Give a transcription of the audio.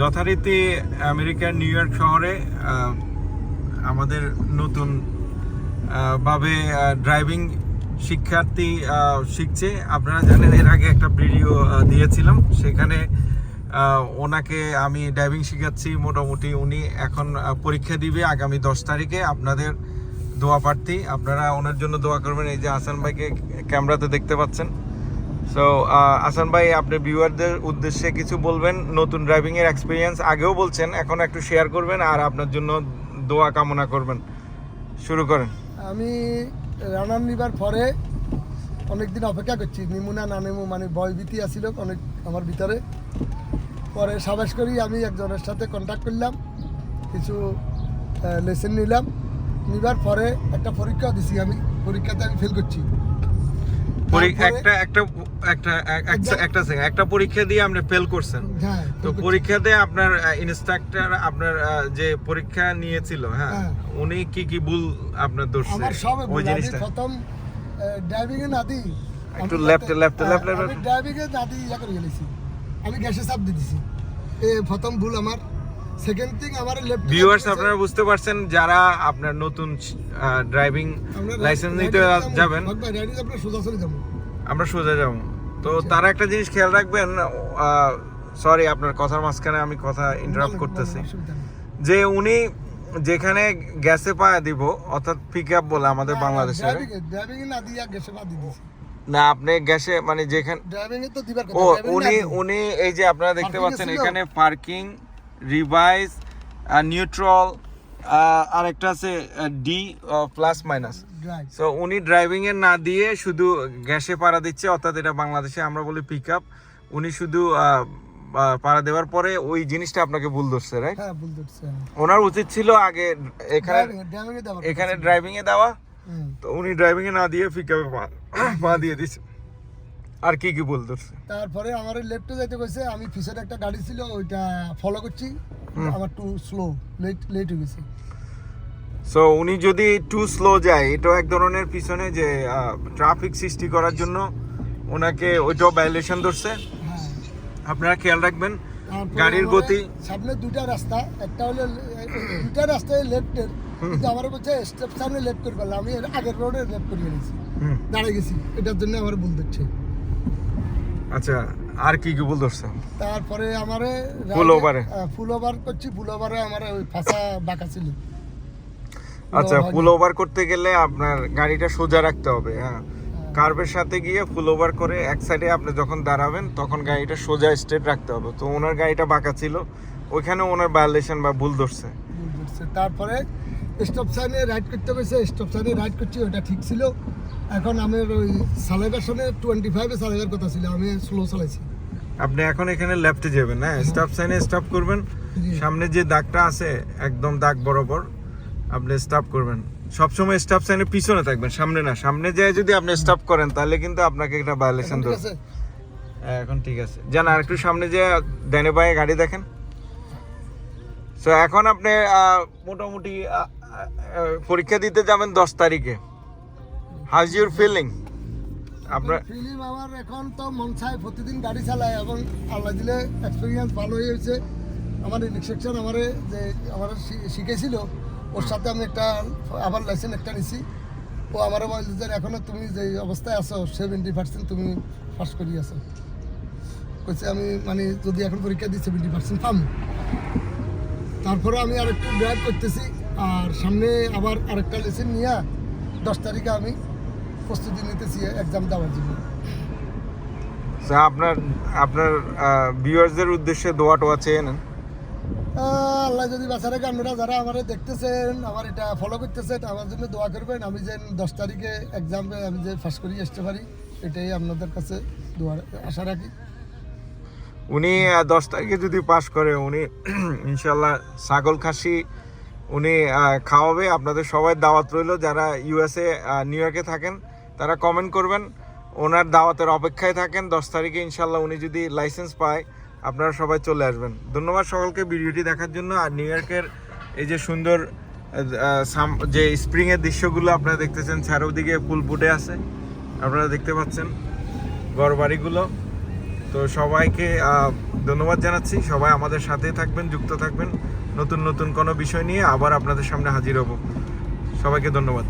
যথারীতি আমেরিকার new York শহরে আমাদের নতুন ভাবে ড্রাইভিং শিক্ষার্থী শিখছে। আপনারা জানেন, এর আগে একটা ভিডিও দিয়েছিলাম। সেখানে ওনাকে আমি ড্রাইভিং শেখাচ্ছি। মোটামুটি উনি এখন পরীক্ষা দিবে আগামী দশ তারিখে। আপনাদের দোয়া প্রার্থী। আপনারা ওনার জন্য দোয়া করবেন। এই যে হাসান ভাইকে ক্যামেরাতে দেখতে পাচ্ছেন। সো আসান ভাই, আপনি ভিউয়ারদের উদ্দেশ্যে কিছু বলবেন? নতুন ড্রাইভিং এর এক্সপিরিয়েন্স আগেও বলছেন, এখন একটু শেয়ার করবেন আর আপনার জন্য দোয়া কামনা করবেন। শুরু করেন। আমি রানার নিবার পরে অনেকদিন অপেক্ষা করছি, নিমু না নেমু মানে ভয়ভীতি আসিল অনেক আমার ভিতরে। পরে সাবাস করি, আমি একজনের সাথে কন্ট্যাক্ট করলাম, কিছু লেসেন নিলাম। নিবার পরে একটা পরীক্ষা দিছি আমি, পরীক্ষাতে আমি ফেল করছি। একটা একটা একটা একটা- একটা পরীক্ষা দিয়ে আপনি ফেল করছেন। তো পরীক্ষাতে আপনার ইনস্ট্রাক্টর আপনার যে পরীক্ষা নিয়েছিল হ্যাঁ হ্যাঁ। উনি কি কি ভুল আপনার ধরছে? ওই আমি জিনিসটা। প্রথম ড্রাইভিং এ না দিই একটু আমি. ড্রাইভিং এ না দিই ইয়া করে গ্যাসে চাপ দিয়ে দিছি এ প্রথম ভুল আমার। সেকেন্ড থিং আমার লেফট ভিউয়ার্স আপনারা বুঝতে পারছেন যারা আপনার নতুন ড্রাইভিং লাইসেন্স নিতে যাবেন। রাইডে সোজা চলে যাব। আমরা সোজা যাব। তো আচ্ছা। তারা একটা জিনিস খেয়াল রাখবেন সরি আপনার কথার মাঝখানে আমি কথা ইন্টারাপ্ট করতেছি। যে উনি যেখানে গ্যাসে পায়া দিব অর্থাৎ পিক আপ বলে আমাদের বাংলাদেশে। না আপনি গ্যাসে মানে যেখানে ও উনি উনি এই যে আপনারা দেখতে পাচ্ছেন এখানে পার্কিং রিভাইজ নিউট্রাল আর একটা আছে ডি প্লাস মাইনাস সো উনি ড্রাইভিং এর না দিয়ে শুধু গ্যাসে পাড়া দিচ্ছে অর্থাৎ এটা বাংলাদেশে আমরা বলি পিক আপ উনি শুধু আহ, পাড়া দেওয়ার পরে ওই জিনিসটা আপনাকে ভুল ধরছে রাইট হ্যাঁ ভুল ধরছি। আমি। ওনার উচিত ছিল আগে এখানে এখানে ড্রাইভিং এ দেওয়া। তো উনি ড্রাইভিং এ না দিয়ে পিক আপে পা দিয়ে দিচ্ছে। আর কি কি ভুল ধরছে তারপরে আমার লেফটে যাইতে কইছে আমি পিছনে একটা গাড়ি ছিল ওইটা ফলো করছি। আমার টু স্লো লেট লেট হয়ে গেছে। সো উনি যদি টু স্লো যায় এটাও এক ধরনের পিছনে যে ট্রাফিক সৃষ্টি করার জন্য ওনাকে ওইটাও ভায়োলেশন ধরছে। হ্যাঁ। আপনারা খেয়াল রাখবেন গাড়ির গতি সামনে দুটা রাস্তা একটা হলো দুটা রাস্তায় লেফটের কিন্তু আমার বলছে স্টেপ সামনে লেফট করে আমি আগের রোডে লেফট করে গেছি দাঁড়িয়ে গেছি এটার জন্য আমার ভুল দিচ্ছে আচ্ছা আর কি কি ভুল ধরছে? তারপরে আমারে over এ? ফুল ওভার করছি ফুল ওভারে আমার ওই ফাঁসা বাঁকা ছিল। আচ্ছা ফুল ওভার করতে গেলে আপনার গাড়িটা সোজা রাখতে হবে হ্যাঁ? কার্ভের সাথে গিয়ে ফুল ওভার করে এক সাইডে আপনি যখন দাঁড়াবেন তখন গাড়িটা সোজা স্ট্রেট রাখতে হবে। তো ওনার গাড়িটা বাঁকা ছিল ওইখানে ওনার ভায়োলেশন বা ভুল ধরছে। তারপরে স্টপ সাইনে রাইড করতে গেছে স্টপ সাইনে রাইড করছি ওটা ঠিক ছিল। এখন আমার ওই সালেভেশনে টোয়েন্টি ফাইভে চালাবার কথা ছিল আমি স্লো চালাইছি। আপনি এখন এখানে লেফটে যাবেন হ্যাঁ? স্টপ সাইনে স্টপ করবেন। সামনে যে দাগটা আছে একদম দাগ বরাবর আপনি স্টপ করবেন। সবসময় স্টপ সাইনে পিছনে থাকবেন সামনে না। সামনে যায় যদি আপনি স্টপ করেন তাহলে কিন্তু আপনাকে একটা ভায়োলেশন ধরবে। হ্যাঁ, এখন ঠিক আছে। যান আর একটু সামনে যে ডানে বায়ে গাড়ি দেখেন। সো এখন আপনি মোটামুটি পরীক্ষা দিতে যাবেন দশ তারিখে। হাউজ ইউর ফিলিং আপনার ফিল্ম আমার এখন তো মন চায় প্রতিদিন গাড়ি চালায় এবং আল্লাহ দিলে এক্সপিরিয়েন্স ভালো হয়েছে আমার ইনস্ট্রাকশন আমার যে আমার শিখেছিল ওর সাথে আমি একটা আবার লাইসেন্স একটা নিছি। ও আমার বলছে যে এখনও তুমি যে অবস্থায় আছো সেভেন্টি পার্সেন্ট তুমি পাস করি আছো। কইছে আমি মানে যদি এখন পরীক্ষা দিই সেভেন্টি পার্সেন্ট পাম। তারপরে আমি আরেকটু ড্রাইভ করতেছি আর সামনে আবার আরেকটা লাইসেন্স নিয়ে দশ তারিখে আমি প্রস্তুতি নিতেছি এক্সাম দেওয়ার জন্য। আপনার আপনার ভিউয়ার্সদের উদ্দেশ্যে দোয়া টোয়া চেয়ে নেন। আল্লাহ যদি বাঁচা রাখে আপনারা যারা আমার দেখতেছেন আমার এটা ফলো করতেছেন আমার জন্য দোয়া করবেন। আমি যে দশ তারিখে এক্সামে আমি যে ফার্স্ট করি আসতে পারি এটাই আপনাদের কাছে দোয়া আশা রাখি। উনি দশ তারিখে যদি পাস করে উনি ইনশাল্লাহ ছাগল খাসি উনি খাওয়াবে। আপনাদের সবাই দাওয়াত রইল। যারা ইউএসএ নিউ ইয়র্কে থাকেন তারা কমেন্ট করবেন। ওনার দাওয়াতের অপেক্ষায় থাকেন। দশ তারিখে ইনশাল্লাহ উনি যদি লাইসেন্স পায়, আপনারা সবাই চলে আসবেন। ধন্যবাদ সকলকে ভিডিওটি দেখার জন্য। আর নিউ ইয়র্কের এই যে সুন্দর যে স্প্রিংয়ের দৃশ্যগুলো আপনারা দেখতেছেন, চারোদিকে ফুল ফুটে আছে। আপনারা দেখতে পাচ্ছেন ঘর বাড়িগুলো তো সবাইকে ধন্যবাদ জানাচ্ছি। সবাই আমাদের সাথে থাকবেন, যুক্ত থাকবেন। নতুন নতুন কোনো বিষয় নিয়ে আবার আপনাদের সামনে হাজির হব। সবাইকে ধন্যবাদ।